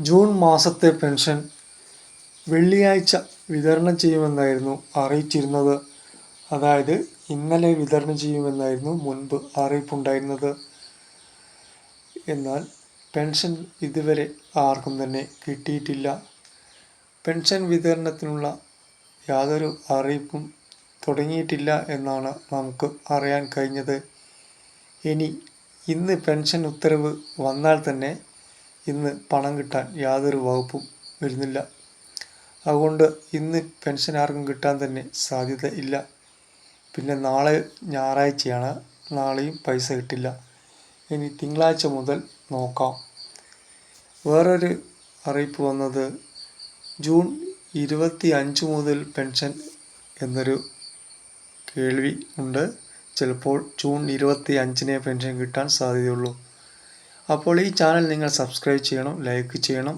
June മാസത്തെ pension വെള്ളിയാഴ്ച വിതരണം ചെയ്യുമെന്നായിരുന്നു അറിയിച്ചിരുന്നത്. അതായത് ഇന്നലെ വിതരണം ചെയ്യുമെന്നായിരുന്നു മുൻപ് അറിയിപ്പുണ്ടായിരുന്നത്. എന്നാൽ പെൻഷൻ ഇതുവരെ ആർക്കും തന്നെ കിട്ടിയിട്ടില്ല. പെൻഷൻ വിതരണത്തിനുള്ള യാതൊരു അറിയിപ്പും തുടങ്ങിയിട്ടില്ല എന്നാണ് നമുക്ക് അറിയാൻ കഴിഞ്ഞത്. ഇനി ഇന്ന് പെൻഷൻ ഉത്തരവ് വന്നാൽ തന്നെ ഇന്ന് പണം കിട്ടാൻ യാതൊരു വകുപ്പും വരുന്നില്ല. അതുകൊണ്ട് ഇന്ന് പെൻഷൻ ആർക്കും കിട്ടാൻ തന്നെ സാധ്യത ഇല്ല. പിന്നെ നാളെ ഞായറാഴ്ചയാണ്. നാളെയും പൈസ കിട്ടില്ല. ഇനി തിങ്കളാഴ്ച മുതൽ നോക്കാം. വേറൊരു അറിയിപ്പ് വന്നത് ജൂൺ ഇരുപത്തി അഞ്ച് മുതൽ പെൻഷൻ എന്നൊരു കേൾവി ഉണ്ട്. ചിലപ്പോൾ ജൂൺ ഇരുപത്തി അഞ്ചിനെ പെൻഷൻ കിട്ടാൻ സാധ്യതയുള്ളൂ. അപ്പോൾ ഈ ചാനൽ നിങ്ങൾ സബ്സ്ക്രൈബ് ചെയ്യണം ലൈക്ക് ചെയ്യണം.